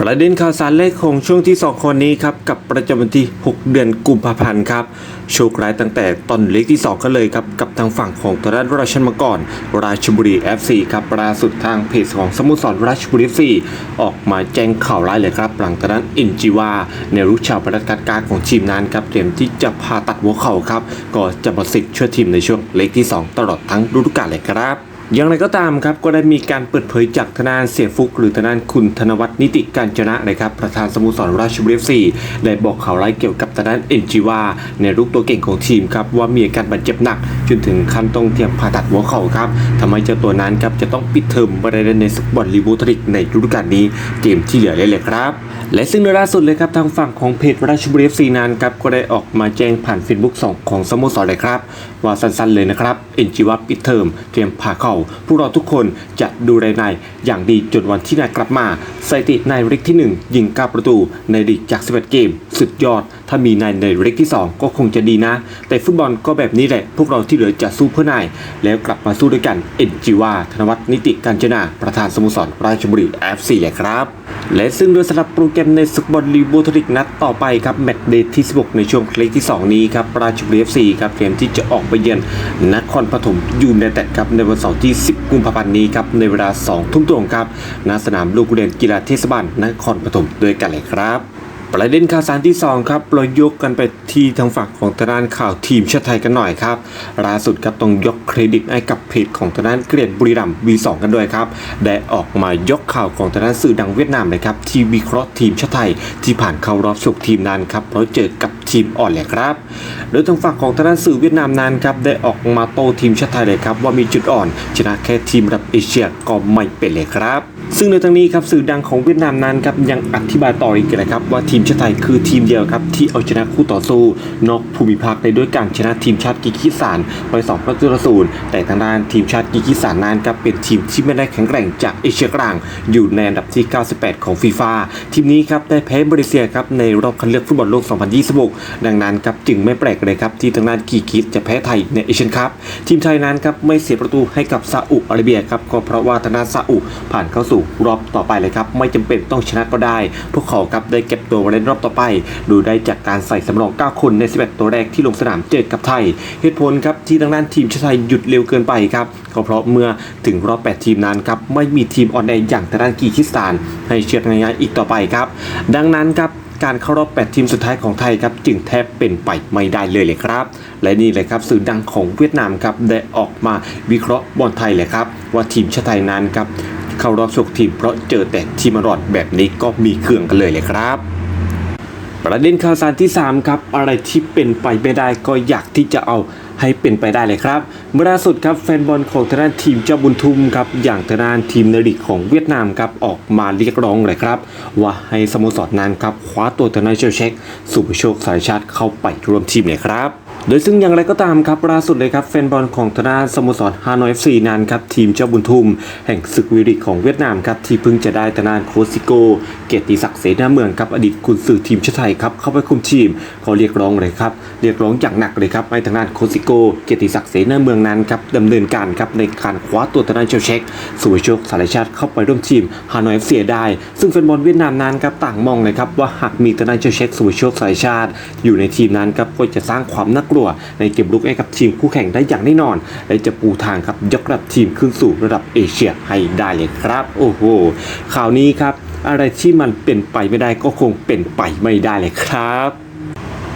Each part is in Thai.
ประเด็นข่าวสารแรกของช่วงที่ 2 คนนี้ครับ กับประจำวันที่ 6 เดือนกุมภาพันธ์ครับ โชคร้ายตั้งแต่ตอนเล็กที่ 2 กันเลยครับ กับทางฝั่งของตราชราชันมาก่อน ราชบุรี FC ครับล่าสุดทางเพจของสโมุทรสรราชบุรี FC ออกมาแจ้งข่าวร้ายเลยครับ หลังจากนั้นอินจิวาในรูกชาวประกาศการของทีมนั้นครับเตรียมที่จะผ่าตัดหัวเข่าครับก็จะมาสิทธิ์ช่วยทีมในช่วงเล็กที่ 2 ตลอดทั้งฤดูกาลเลยครับ อย่างไรก็ตามครับก็ได้มีการเปิดเผยจากทนานเสียฟุก หรือทนานคุณธนวัฒน์นิติการจนะนะครับประธานสโมสรราชบุรีซีได้บอกข่าวร้ายเกี่ยวกับทนานเอ็นจีวาในรูปตัวเก่งของทีมครับว่ามีอาการบาดเจ็บหนัก จนถึงขั้นต้องเตรียมผ่าตัดหัวเข่าครับทำให้เจ้าตัวนั้นครับจะต้องปิดเทอมไม่ได้เล่นในสกบอลลีบูทริกในฤดูกาลนี้เกมที่เหลือเลยเลยครับ และซึ่งในล่าสุดเลยครับทางฝั่งของเพจราชบุรีเอฟซีนันครับก็ได้ออกมาแจ้งผ่านเฟซบุ๊กสองของสโมสรเลยครับ ว่าสั้นๆเลยนะครับเอ็นจีวาปิดเทอมเตรียมผ่าเข่าพวกเราทุกคนจะดูแลนายอย่างดีจนวันที่นายกลับมาสถิติในเล็กที่ 1 ยิง9ประตูในลีกจาก11เกม สุดยอดถ้ามีนายในเล็กที่ 2 ก็คงจะดีนะ แต่ฟุตบอลก็แบบนี้แหละ พวกเราที่เหลือจะสู้เพื่อนาย แล้วกลับมาสู้ด้วยกัน เอ็นจีวาธนวัฒนิติการจนา ประธานสโมสรราชบุรี FC เลยครับ และซึ่งโดยสำหรับโปรแกรมในศึกบอลลีบูทริกนัดต่อไปครับแมตช์เดย์ที่ 16 ในช่วงเล็กที่ 2 นี้ครับราชบุรี FC ครับเตรียมที่จะออกไปเยือนนครปฐมยูไนเต็ดครับในวันเสาร์ที่ 10 กุมภาพันธ์นี้ครับในเวลา 2 ทุ่มตรงครับณสนามลูกเรียนกีฬาเทศบาลนครปฐมด้วยกันเลยครับ ประเด็นข่าวสารที่ 2 ครับเรายกกันไปที่ทางฝั่งของทางด้านข่าวทีมชาติไทยกันหน่อยครับล่าสุดครับต้องยกเครดิตให้กับเพจของทางด้านเกรียนบุรีรัมบีสองกันด้วยครับได้ออกมายกข่าวของทางด้านสื่อดังเวียดนามเลยครับที่วิเคราะห์ทีมชาติไทยที่ผ่านเข้ารอบสุกทีมนั้นครับเพราะเจอกับทีมอ่อนเลยครับ โดยทางฝั่งของทางด้านสื่อเวียดนามนั้นครับได้ออกมาโต้ทีมชาติไทยเลยครับว่ามีจุดอ่อน ชนะแค่ทีมระดับเอเชียก็ไม่เป็นเลยครับซึ่งในทางนี้ครับสื่อดังของเวียดนามนั้นครับยังอธิบายต่ออีกนะครับว่าทีมชาติไทยคือทีมเดียวครับที่เอาชนะคู่ต่อสู้ นอกภูมิภาคได้ด้วยการชนะทีมชาติกิกิสานไป2ประตูต่อศูนย์แต่ทางด้านทีมชาติกิกิสานนั้นครับเป็นทีมที่ไม่ได้แข็งแกร่งจากเอเชียกลาง อยู่ในอันดับที่ 98 ของฟีฟ่าทีมนี้ครับได้แพ้มาเลเซียครับในรอบคัดเลือกฟุตบอลโลก 2026ดังนั้นครับจึงไม่แปลกเลยครับที่ทางด้านกิกิสจะแพ้ไทยในเอเชียนคัพทีมไทยนั้นครับไม่เสียประตูให้กับซาอุอาระเบียครับก็เพราะว่าทางด้านซาอุผ่านเข้าสู่รอบต่อไปเลยครับไม่จำเป็นต้องชนะก็ได้ พวกเขาครับได้เก็บตัวมาเล่นรอบต่อไป ดูได้จากการใส่สำรอง 9 คนใน 11 ตัวแรกที่ลงสนามเจอกับไทย เหตุผลครับที่ทางด้านทีมชาติไทยหยุดเร็วเกินไปครับก็เพราะเมื่อถึงรอบ 8 ทีมนั้นครับไม่มีทีมออนแอร์อย่างทางด้านกีคิสถาน ให้เชือดง่ายๆอีกต่อไปครับ ดังนั้นครับ การเข้ารอบ 8 ทีมสุดท้ายของไทยครับจึงแทบเป็นไปไม่ได้เลยเลยครับ และนี่เลยครับสื่อดังของเวียดนามครับได้ออกมาวิเคราะห์บอลไทยเลยครับว่าทีมชาติไทยนั้นครับเข้ารอบโชคทีมเพราะเจอแต่ทีมอรอดแบบนี้ก็มีเครื่องกันเลยเลยครับประเด็นข่าวสารที่ 3 ครับ อะไรที่เป็นไปไม่ได้ก็อยากที่จะเอา ให้เป็นไปได้เลยครับเมื่อล่าสุดครับแฟนบอลของทางด้านทีมเจ้าบุญทุ่มครับอย่างทางด้านทีมในลีกของเวียดนามครับออกมาเรียกร้องเลยครับว่าให้สโมสรนั้นครับคว้าตัวทางด้านเชลเช็คสุภโชคสายชาติเข้าไปร่วมทีมเลยครับ โดยซึ่งอย่างไรก็ตามครับล่าสุดเลยครับแฟนบอลของทางด้าสโมสรฮานอยเอฟซีนั้นครับทีมเจ้าบุญทุ่มแห่งศึกวีริกของเวียดนามครับที่เพิ่งจะได้ทางด้านโคชซิโก เกียรติศักดิ์เสนาเมืองครับอดีตกุนซือทีมชาติไทยครับเข้าไปคุมทีมเขาเรียกร้องเลยครับเรียกร้องอย่างหนักเลยครับให้ทางด้านโคชซิโก เกียรติศักดิ์เสนาเมืองนั้นครับดำเนินการครับในการคว้าตัวทางด้านเชลเช็คสุภโชคสารชาติเข้าไปร่วมทีมฮานอยเอฟซีได้ ซึ่งแฟนบอลเวียดนามนั้นครับต่างมองเลยครับว่าหากมีทางด้านเชลเช็คสุภโชคสารชาติ อยู่ในทีมนั้นครับก็จะสร้างความน่ากลัวในเกมลุกให้กับทีมคู่แข่งได้อย่างแน่นอน และจะปูทางครับยกระดับทีมขึ้นสู่ระดับเอเชียให้ได้เลยครับ โอ้โหข่าวนี้ครับ อะไรที่มันเป็นไปไม่ได้ก็คงเป็นไปไม่ได้เลยครับ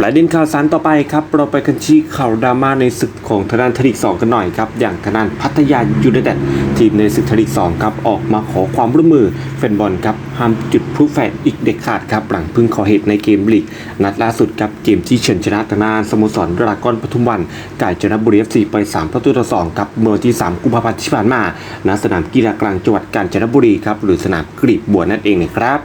ประเด็นข่าวสารต่อไปครับเราไปกันที่ข่าวดราม่าในศึกของทางด้านทลีก2กันหน่อยครับอย่างทางด้านพัทยายูไนเต็ดทีมในศึกทลีก2ครับออกมาขอความร่วมมือแฟนบอลครับห้ามจุดพลุแฟนอีกเด็ดขาดครับหลังพึ่งขอเหตุในเกมลีก นัดล่าสุดครับเกมที่เฉินชนะทางด้านสโมสรดรากอนปทุมวันกายจนบุรีเอฟซีไป 3 ประตูต่อ2ครับเมื่อที่ 3 กุมภาพันธ์ที่ผ่านมาณสนามกีฬากลางจังหวัดกาญจนบุรีครับหรือสนามกรีบบัวนั่นเองนะครับ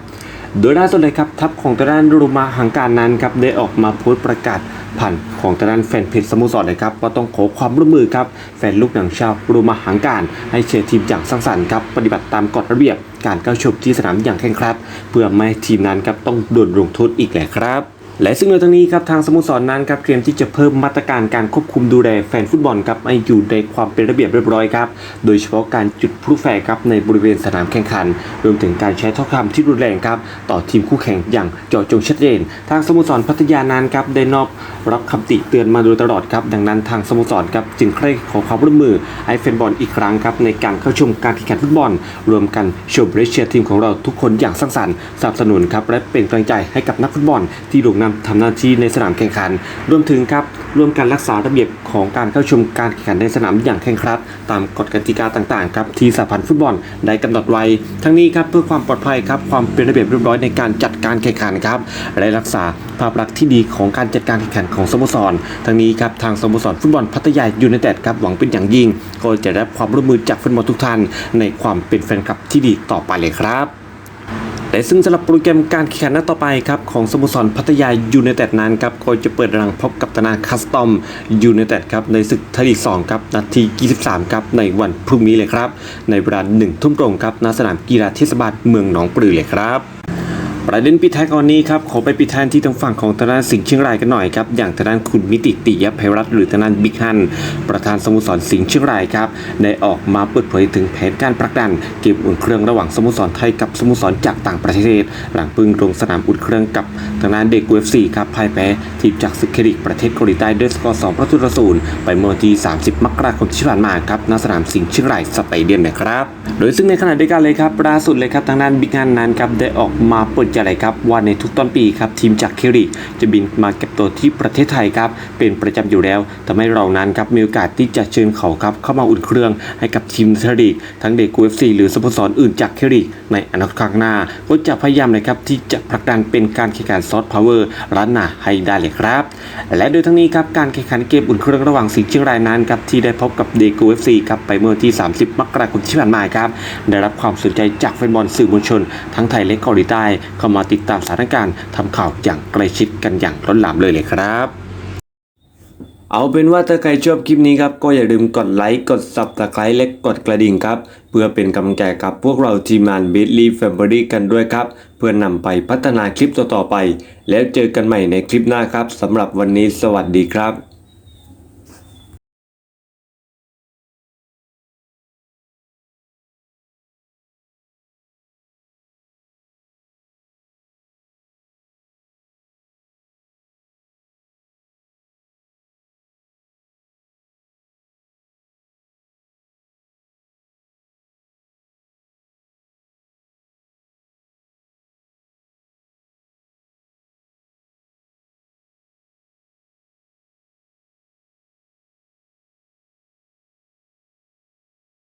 โดยล่าสุดเลยครับทัพของตะด้านรูมาหังการนั้นครับได้ออกมาโพสต์ประกาศผ่านของตะด้านแฟนเพจสโมสรเลยครับว่าต้องขอความร่วมมือครับแฟนลูกหนังชาวรูมาหังการให้เชียร์ทีมอย่างสร้างสรรค์ครับปฏิบัติตามกฎระเบียบการเข้าชมที่สนามอย่างเคร่งครัด เพื่อไม่ให้ทีมนั้นครับต้องโดนลงโทษอีกแหละครับ และซึ่งในทางนี้ครับทางสโมสรนั้นครับเตรียมที่จะเพิ่มมาตรการการควบคุมดูแลแฟนฟุตบอลครับให้อยู่ในความเป็นระเบียบเรียบร้อยครับโดยเฉพาะการจุดพลุแฟร์ครับในบริเวณสนามแข่งขัน รวมถึงการใช้ถ้อคำที่รุนแรงครับต่อทีมคู่แข่งอย่างเจาะจงชัดเจน ทางสโมสรพัทยานันครับได้นอบรับคำติเตือนมาโดยตลอดครับดังนั้นทางสโมสรครับจึงใคร่ขอความร่วมมือให้แฟนบอลอีกครั้งครับในการเข้าชมการแข่งขันฟุตบอล รวมกันชมและเชียร์ทีมของเราทุกคนอย่างสร้างสรรค์สนับสนุนครับและเป็นกำลังใจให้กับนักฟุตบอลที่ลงนำทำหน้าที่ในสนามแข่งขัน รวมถึงครับร่วมกันรักษาระเบียบของการเข้าชมการแข่งขันในสนามอย่างเคร่งครัด ตามกฎกติกาต่างๆครับที่สหพันธ์ฟุตบอลได้กำหนดไว้ ทั้งนี้ครับเพื่อความปลอดภัยครับความเป็นระเบียบเรียบร้อยในการจัดการแข่งขันครับและรักษาภาพลักษณ์ที่ดีของการจัดการแข่งขันของสโมสร ทั้งนี้ครับทางสโมสรฟุตบอลพัทยายูไนเต็ดครับหวังเป็นอย่างยิ่งก็จะได้รับความร่วมมือจากแฟนบอลทุกท่านในความเป็นแฟนคลับที่ดีต่อไปเลยครับ และซึ่งสำหรับโปรแกรมการแข่งขันนัดต่อไปครับของสโมสรพัทยายูไนเต็ดนั้นครับก็จะเปิดรังพบกับตนาคัสตอมยูไนเต็ดครับในศึกไทยลีก2ครับนาที23ครับในวันพรุ่งนี้เลยครับ ในเวลา1ทุ่มตรงครับณสนามกีฬาเทศบาลเมืองหนองปลือเลยครับ ประเด็นปิดท้ายก่อนนี้ครับขอไปปิดท้ายที่ทางฝั่งของทางด้านสิงห์เชียงรายกันหน่อยครับอย่างทางด้านคุณมิติติยภัยรัตน์หรือทางด้านบิ๊กฮันประธานสโมสรสิงห์เชียงรายครับได้ออกมาเปิดเผยถึงแผนการผลักดันเกมอุ่นเครื่องระหว่างสโมสรไทยกับสโมสรจากต่างประเทศ หลังพึ่งลงสนามอุ่นเครื่องกับทางด้านเด็กเวฟซีครับพ่ายแพ้ทีมจากซึเคริกประเทศเกาหลีใต้ด้วยสกอร์2ประตูต่อศูนย์ไปเมื่อวันที่ 30 มกราคมที่ผ่านมาครับณสนามสิงห์เชียงรายสเตเดียมนะครับโดยซึ่งในขณะเดียวกันเลยครับล่าสุดเลยครับทางด้านบิ๊กฮันนั้นครับได้ออกมาเปิดใจเลยครับว่าในทุกต้นปีครับทีมจากเคริจะบินมาเก็บตัวที่ประเทศไทยครับเป็นประจำอยู่แล้วทำให้เรานั้นครับมีโอกาสที่จะเชิญเขาครับเข้ามาอุ่นเครื่องให้กับทีมเทริกทั้งเด็กกูเอฟซีหรือสโมสรอื่นจากเคริในอนาคตข้างหน้า ก็จะพยายามเลยครับที่จะผลักดันเป็นการแข่งขันซอฟต์พาวเวอร์ร้านหนาให้ได้เลยครับ และโดยทั้งนี้ครับการแข่งขันเกมอุ่นเครื่องระหว่างสิงห์เชียงรายนั้นครับที่ได้พบกับเดกูเอฟซีครับไปเมื่อที่ 30 มกราคมที่ผ่านมาครับได้รับความสนใจจากแฟนบอลสื่อมวลชน ทั้งไทยและเกาหลีใต้เข้ามาติดตามสถานการณ์ทำข่าวอย่างใกล้ชิดกันอย่างล้นหลามเลยเลยครับเอาเป็นว่าถ้าใครชอบคลิปนี้ครับก็อย่าลืมกดไลค์กด subscribe และกดกระดิ่งครับ เพื่อเป็นกำลังใจกับพวกเราทีมงาน b i t l y Family กันด้วยครับ เพื่อนำไปพัฒนาคลิปต่อๆไป แล้วเจอกันใหม่ในคลิปหน้าครับสำหรับวันนี้สวัสดีครับ